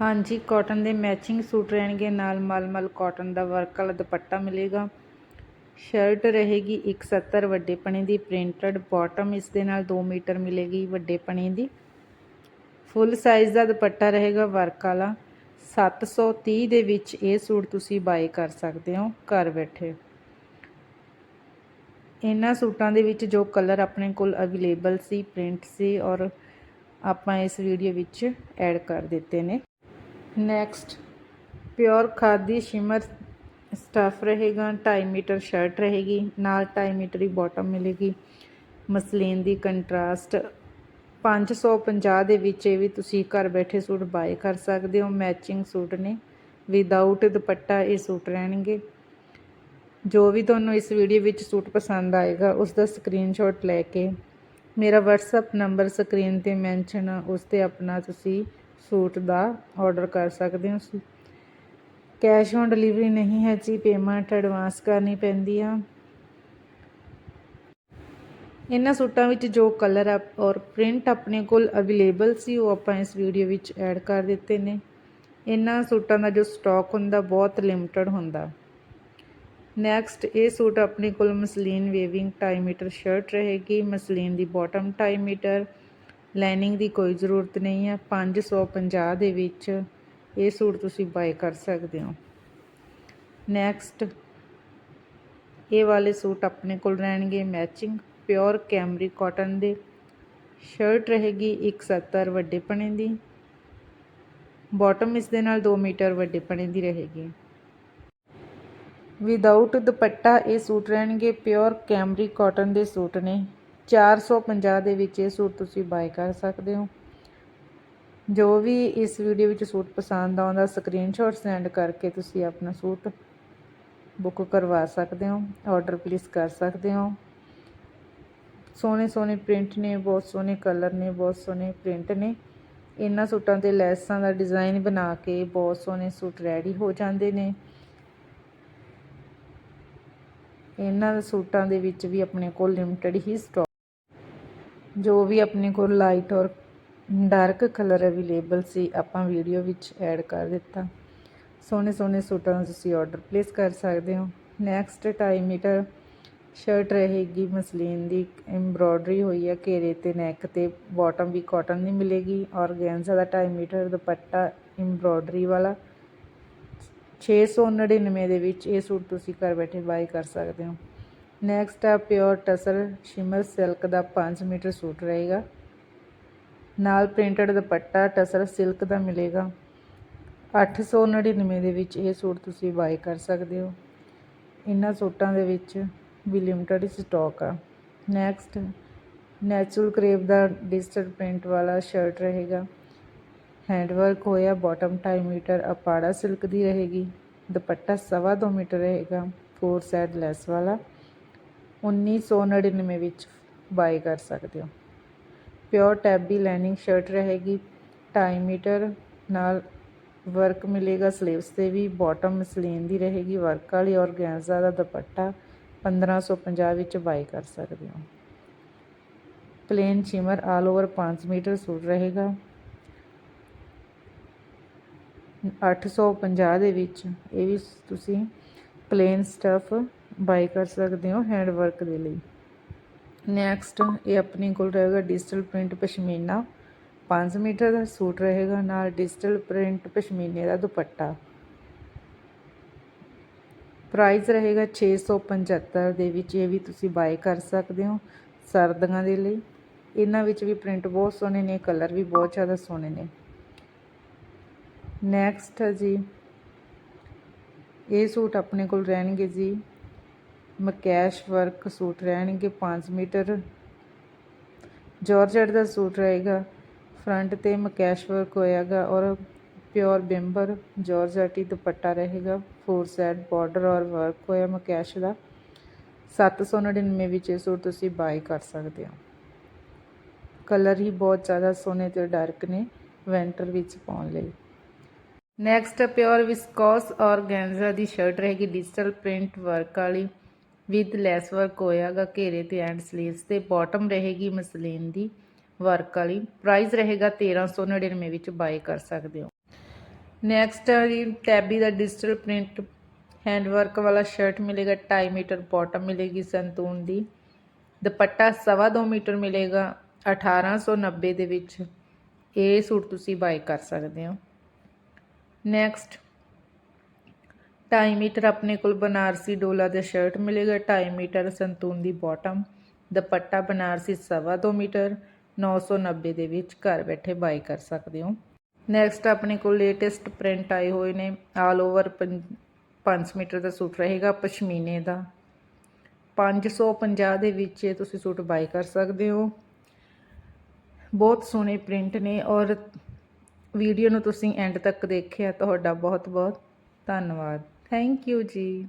ਹਾਂਜੀ, ਕਾਟਨ ਦੇ matching suit ਰਹਿਣਗੇ ਨਾਲ ਮਲਮਲ ਕਾਟਨ ਦਾ ਵਰਕ ਵਾਲਾ ਦੁਪੱਟਾ ਮਿਲੇਗਾ। ਸ਼ਰਟ ਰਹੇਗੀ 170 ਵੱਡੇ ਪਣੇ ਦੀ ਪ੍ਰਿੰਟਡ ਬਾਟਮ ਇਸ ਦੇ ਨਾਲ 2 ਮੀਟਰ ਮਿਲੇਗੀ ਵੱਡੇ ਪਣੇ ਦੀ। ਫੁੱਲ ਸਾਈਜ਼ ਦਾ ਦੁਪੱਟਾ ਰਹੇਗਾ ਵਰਕ ਵਾਲਾ। 730 ਦੇ ਵਿੱਚ ਇਹ ਸੂਟ ਤੁਸੀਂ ਬਾਈ ਕਰ ਸਕਦੇ ਹੋ ਘਰ ਬੈਠੇ। ਇਹਨਾਂ ਸੂਟਾਂ ਦੇ ਵਿੱਚ ਜੋ ਕਲਰ ਆਪਣੇ ਕੋਲ ਅਵੇਲੇਬਲ ਸੀ ਪ੍ਰਿੰਟ ਸੀ ਔਰ ਆਪਾਂ ਇਸ ਵੀਡੀਓ ਵਿੱਚ ਐਡ ਕਰ ਦਿੱਤੇ ਨੇ। Next. Pure khadi shimmer stuff ਰਹੇਗਾ 2.5 ਮੀਟਰ ਸ਼ਰਟ ਰਹੇਗੀ, ਨਾਲ 2.5 ਮੀਟਰ ਦੀ ਬਾਟਮ ਮਿਲੇਗੀ। ਮਸਲੀਨ ਦੀ ਕੰਟਰਾਸਟ 550 ਦੇ ਵਿੱਚ ਇਹ ਵੀ ਤੁਸੀਂ ਘਰ ਬੈਠੇ ਸੂਟ ਬਾਏ ਕਰ ਸਕਦੇ ਹੋ। ਮੈਚਿੰਗ ਸੂਟ ਨੇ। ਵਿਦਆਊਟ ਦੁਪੱਟਾ ਇਹ ਸੂਟ ਰਹਿਣਗੇ। ਜੋ ਵੀ ਤੁਹਾਨੂੰ ਇਸ ਵੀਡੀਓ ਵਿੱਚ ਸੂਟ ਪਸੰਦ ਆਏਗਾ, ਉਸ ਦਾ ਸਕਰੀਨਸ਼ਾਟ ਲੈ ਕੇ ਮੇਰਾ WhatsApp ਨੰਬਰ ਸਕਰੀਨ ਤੇ ਮੈਂਸ਼ਨ ਉਸ ਤੇ ਆਪਣਾ ਤੁਸੀਂ ਸੂਟ ਦਾ ਆਰਡਰ ਕਰ ਸਕਦੇ ਹੋ ਕੈਸ਼ ਔਨ ਡਿਲੀਵਰੀ ਨਹੀਂ ਹੈ ਜੀ ਪੇਮੈਂਟ ਐਡਵਾਂਸ ਕਰਨੀ ਪੈਂਦੀ ਆ। ਇਹਨਾਂ ਸੂਟਾਂ ਵਿੱਚ ਜੋ ਕਲਰ ਆ ਔਰ ਪ੍ਰਿੰਟ ਆਪਣੇ ਕੋਲ ਅਵੇਲੇਬਲ ਸੀ, ਉਹ ਆਪਾਂ ਇਸ ਵੀਡੀਓ ਵਿੱਚ ਐਡ ਕਰ ਦਿੱਤੇ ਨੇ। ਇਹਨਾਂ ਸੂਟਾਂ ਦਾ ਜੋ ਸਟਾਕ ਹੁੰਦਾ, ਬਹੁਤ ਲਿਮਟਿਡ ਹੁੰਦਾ। ਨੈਕਸਟ ਇਹ ਸੂਟ ਆਪਣੇ ਕੋਲ ਮਸਲੀਨ ਵੇਵਿੰਗ 2.5 ਮੀਟਰ ਸ਼ਰਟ ਰਹੇਗੀ। ਮਸਲੀਨ ਦੀ ਬਾਟਮ 2.5 ਮੀਟਰ ਲਾਈਨਿੰਗ ਦੀ ਕੋਈ ਜ਼ਰੂਰਤ ਨਹੀਂ ਹੈ। 550 ਦੇ ਵਿੱਚ ਇਹ ਸੂਟ ਤੁਸੀਂ ਬਾਏ ਕਰ ਸਕਦੇ ਹੋ। ਨੈਕਸਟ ਇਹ ਵਾਲੇ ਸੂਟ ਆਪਣੇ ਕੋਲ ਰਹਿਣਗੇ। ਮੈਚਿੰਗ ਪਿਓਰ ਕੈਮਰੀ ਕਾਟਨ ਦੇ। ਸ਼ਰਟ ਰਹੇਗੀ 170 ਵੱਡੇ ਪਣੇ ਦੀ। ਬਾਟਮ ਇਸ ਦੇ ਨਾਲ 2 ਮੀਟਰ ਵੱਡੇ ਪਣੇ ਦੀ ਰਹੇਗੀ। ਵਿਦਆਊਟ ਦੁਪੱਟਾ ਇਹ ਸੂਟ ਰਹਿਣਗੇ। ਪਿਓਰ ਕੈਮਰੀ ਕਾਟਨ ਦੇ ਸੂਟ ਨੇ। 450 ਦੇ ਵਿੱਚ ਇਹ ਸੂਟ ਤੁਸੀਂ ਬਾਏ ਕਰ ਸਕਦੇ ਹੋ। ਜੋ ਵੀ ਇਸ ਵੀਡੀਓ ਵਿੱਚ ਸੂਟ ਪਸੰਦ ਆਉਂਦਾ ਸਕਰੀਨਸ਼ਾਟ ਸੈਂਡ ਕਰਕੇ ਤੁਸੀਂ ਆਪਣਾ ਸੂਟ ਬੁੱਕ ਕਰਵਾ ਸਕਦੇ ਹੋ ਆਰਡਰ ਪਲੇਸ ਕਰ ਸਕਦੇ ਹੋ। ਸੋਹਣੇ ਸੋਹਣੇ ਪ੍ਰਿੰਟ ਨੇ, ਬਹੁਤ ਸੋਹਣੇ ਕਲਰ ਨੇ, ਬਹੁਤ ਸੋਹਣੇ ਪ੍ਰਿੰਟ ਨੇ। ਇਹਨਾਂ ਸੂਟਾਂ ਤੇ ਲੈਸਾਂ ਦਾ ਡਿਜ਼ਾਈਨ ਬਣਾ ਕੇ ਬਹੁਤ ਸੋਹਣੇ ਸੂਟ ਰੈਡੀ ਹੋ ਜਾਂਦੇ ਨੇ। ਇਹਨਾਂ ਸੂਟਾਂ ਦੇ ਵਿੱਚ ਵੀ ਆਪਣੇ ਕੋਲ ਲਿਮਟਿਡ ਹੀ ਸਟਾਕ ਜੋ ਵੀ ਆਪਣੇ ਕੋਲ ਲਾਈਟ ਔਰ ਡਾਰਕ ਕਲਰ ਅਵੇਲੇਬਲ ਸੀ, ਆਪਾਂ ਵੀਡੀਓ ਵਿੱਚ ਐਡ ਕਰ ਦਿੱਤਾ। ਸੋਹਣੇ ਸੋਹਣੇ ਸੂਟਾਂ ਨੂੰ ਤੁਸੀਂ ਆਰਡਰ ਪਲੇਸ ਕਰ ਸਕਦੇ ਹੋ। ਨੈਕਸਟ 2.5 ਮੀਟਰ ਸ਼ਰਟ ਰਹੇਗੀ, ਮਸਲੀਨ ਦੀ ਐਮਬ੍ਰੋਇਡਰੀ ਹੋਈ ਹੈ ਘੇਰੇ ਤੇ ਨੈਕ ਤੇ ਬਾਟਮ ਵੀ ਕਾਟਨ ਦੀ ਮਿਲੇਗੀ। ਔਰਗੈਂਜ਼ਾ ਦਾ 2.5 ਮੀਟਰ ਦੁਪੱਟਾ ਐਮਬ੍ਰੋਇਡਰੀ ਵਾਲਾ। 699 ਦੇ ਵਿੱਚ ਇਹ ਸੂਟ ਤੁਸੀਂ ਘਰ ਬੈਠੇ ਬਾਈ ਕਰ ਸਕਦੇ ਹੋ। ਨੈਕਸਟ ਆ ਪਿਓਰ ਟਸਲ ਸ਼ਿਮਰ ਸਿਲਕ ਦਾ 5 ਮੀਟਰ ਸੂਟ ਰਹੇਗਾ। ਨਾਲ ਪ੍ਰਿੰਟਡ ਦੁਪੱਟਾ ਟਸਲ ਸਿਲਕ ਦਾ ਮਿਲੇਗਾ। 899 ਦੇ ਵਿੱਚ ਇਹ ਸੂਟ ਤੁਸੀਂ ਬਾਈ ਕਰ ਸਕਦੇ ਹੋ। ਇਹਨਾਂ ਸੂਟਾਂ ਦੇ ਵਿੱਚ ਵੀ ਲਿਮਟਿਡ ਸਟਾਕ ਆ। ਨੈਕਸਟ ਨੈਚੁਰਲ ਕਰੇਵ ਦਾ ਡਿਜੀਟਲ ਪ੍ਰਿੰਟ ਵਾਲਾ ਸ਼ਰਟ ਰਹੇਗਾ। ਹੈਂਡ ਵਰਕ ਹੋਇਆ ਬਾਟਮ 2.5 ਮੀਟਰ, ਅਪਾੜਾ ਸਿਲਕ ਦੀ ਰਹੇਗੀ। ਦੁਪੱਟਾ ਸਵਾ 2 ਮੀਟਰ ਰਹੇਗਾ ਫੋਰ ਸਾਈਡ ਲੈਸ ਵਾਲਾ। 1999 ਵਿੱਚ ਬਾਏ ਕਰ ਸਕਦੇ ਹੋ। ਪਿਓਰ ਟੈਬੀ ਲਾਈਨਿੰਗ ਸ਼ਰਟ ਰਹੇਗੀ। 2.5 ਮੀਟਰ ਨਾਲ ਵਰਕ ਮਿਲੇਗਾ। ਸਲੀਵਸ ਤੇ ਵੀ ਬਾਟਮ ਮਸਲੀਨ ਦੀ ਰਹੇਗੀ। ਵਰਕ ਵਾਲੀ ਔਰ ਗੈਂਜਾ ਦਾ ਦੁਪੱਟਾ 1550 ਵਿੱਚ ਬਾਈ ਕਰ ਸਕਦੇ ਹੋ। Plain shimmer all over 5 metre suit ਰਹੇਗਾ। 850 ਦੇ ਵਿੱਚ ਇਹ ਵੀ ਤੁਸੀਂ ਪਲੇਨ ਸਟਫ ਬਾਈ ਕਰ ਸਕਦੇ ਹੋ ਹੈਂਡ ਵਰਕ ਦੇ ਲਈ। ਨੈਕਸਟ ਇਹ ਆਪਣੇ ਕੋਲ ਰਹੇਗਾ ਡਿਜੀਟਲ ਪ੍ਰਿੰਟ ਪਸ਼ਮੀਨਾ। 5 ਮੀਟਰ ਦਾ ਸੂਟ ਰਹੇਗਾ ਨਾਲ ਡਿਜੀਟਲ ਪ੍ਰਿੰਟ ਪਸ਼ਮੀਨੇ ਦਾ ਦੁਪੱਟਾ। ਪ੍ਰਾਈਸ ਰਹੇਗਾ 675 ਦੇ ਵਿੱਚ, ਇਹ ਵੀ ਤੁਸੀਂ ਬਾਈ ਕਰ ਸਕਦੇ ਹੋ ਸਰਦੀਆਂ ਦੇ ਲਈ। ਇਹਨਾਂ ਵਿੱਚ ਵੀ ਪ੍ਰਿੰਟ ਬਹੁਤ ਸੋਹਣੇ ਨੇ, ਕਲਰ ਵੀ ਬਹੁਤ ਜ਼ਿਆਦਾ ਸੋਹਣੇ ਨੇ। ਨੈਕਸਟ ਹੈ ਜੀ, ਇਹ ਸੂਟ ਆਪਣੇ ਕੋਲ ਰਹਿਣਗੇ ਜੀ। ਮਕੈਸ਼ ਵਰਕ ਸੂਟ ਰਹਿਣਗੇ 5 ਮੀਟਰ। ਜਾਰਜਟ ਦਾ ਸੂਟ ਰਹੇਗਾ। ਫਰੰਟ ਤੇ ਮਕੈਸ਼ ਵਰਕ ਹੋਏਗਾ ਔਰ ਪਿਓਰ ਬਿੰਬਰ ਜਾਰਜਟੀ ਦੁਪੱਟਾ ਰਹੇਗਾ। ਫੋਰ ਸਾਈਡ ਬਾਰਡਰ ਔਰ ਵਰਕ ਹੋਇਆ ਮਕੈਸ਼ ਦਾ। 799 ਵਿੱਚ ਇਹ ਸੂਟ ਤੁਸੀਂ ਬਾਈ ਕਰ ਸਕਦੇ ਹੋ। ਕਲਰ ਹੀ ਬਹੁਤ ਜ਼ਿਆਦਾ ਸੋਹਣੇ ਤੇ ਡਾਰਕ ਨੇ ਵਿੰਟਰ ਵਿੱਚ ਪਾਉਣ ਲਈ। ਨੈਕਸਟ ਪਿਓਰ ਵਿਸਕੋਸ ਔਰਗੈਂਜ਼ਾ ਦੀ ਸ਼ਰਟ ਰਹੇਗੀ ਡਿਜੀਟਲ ਪ੍ਰਿੰਟ ਵਰਕ ਵਾਲੀ। ਵਿਦ ਲੈਸ ਵਰਕ ਹੋਇਆਗਾ ਘੇਰੇ ਤੇ ਐਂਡ ਸਲੀਵਸ ਤੇ ਬਾਟਮ ਰਹੇਗੀ ਮਸਲੀਨ ਦੀ ਵਰਕ ਵਾਲੀ। ਪ੍ਰਾਈਸ ਰਹੇਗਾ 1399 ਵਿੱਚ ਬਾਈ ਕਰ ਸਕਦੇ ਹੋ। ਨੈਕਸਟ ਜੀ, ਟੈਬੀ ਦਾ ਡਿਜੀਟਲ ਪ੍ਰਿੰਟ ਹੈਂਡ ਵਰਕ ਵਾਲਾ ਸ਼ਰਟ ਮਿਲੇਗਾ 2.5 ਮੀਟਰ ਬਾਟਮ ਮਿਲੇਗੀ ਸੰਤੂਨ ਦੀ। ਦੁਪੱਟਾ ਸਵਾ ਦੋ ਮੀਟਰ ਮਿਲੇਗਾ 1890 ਦੇ ਵਿੱਚ। ਇਹ ਸੂਟ ਤੁਸੀਂ ਬਾਈ ਕਰ ਸਕਦੇ ਹੋ। ਨੈਕਸਟ 2.5 ਮੀਟਰ ਆਪਣੇ ਕੋਲ ਬਨਾਰਸੀ ਡੋਲਾ ਦਾ ਸ਼ਰਟ ਮਿਲੇਗਾ 2.5 ਮੀਟਰ ਸੰਤੂਨ ਦੀ ਬਾਟਮ ਦੁਪੱਟਾ ਬਨਾਰਸੀ ਸਵਾ ਦੋ ਮੀਟਰ 990 ਦੇ ਵਿੱਚ ਘਰ ਬੈਠੇ ਬਾਈ ਕਰ ਸਕਦੇ ਹੋ। ਨੈਕਸਟ ਆਪਣੇ ਕੋਲ ਲੇਟੈਸਟ ਪ੍ਰਿੰਟ ਆਏ ਹੋਏ ਨੇ ਆਲ ਓਵਰ 5 ਮੀਟਰ ਦਾ ਸੂਟ ਰਹੇਗਾ ਪਸ਼ਮੀਨੇ ਦਾ। 550 ਦੇ ਵਿੱਚ ਇਹ ਤੁਸੀਂ ਸੂਟ ਬਾਈ ਕਰ ਸਕਦੇ ਹੋ। ਬਹੁਤ ਸੋਹਣੇ ਪ੍ਰਿੰਟ ਨੇ ਔਰ ਵੀਡੀਓ ਨੂੰ ਤੁਸੀਂ ਐਂਡ ਤੱਕ ਦੇਖਿਆ, ਤੁਹਾਡਾ ਬਹੁਤ ਬਹੁਤ ਧੰਨਵਾਦ। ਥੈਂਕ ਯੂ ਜੀ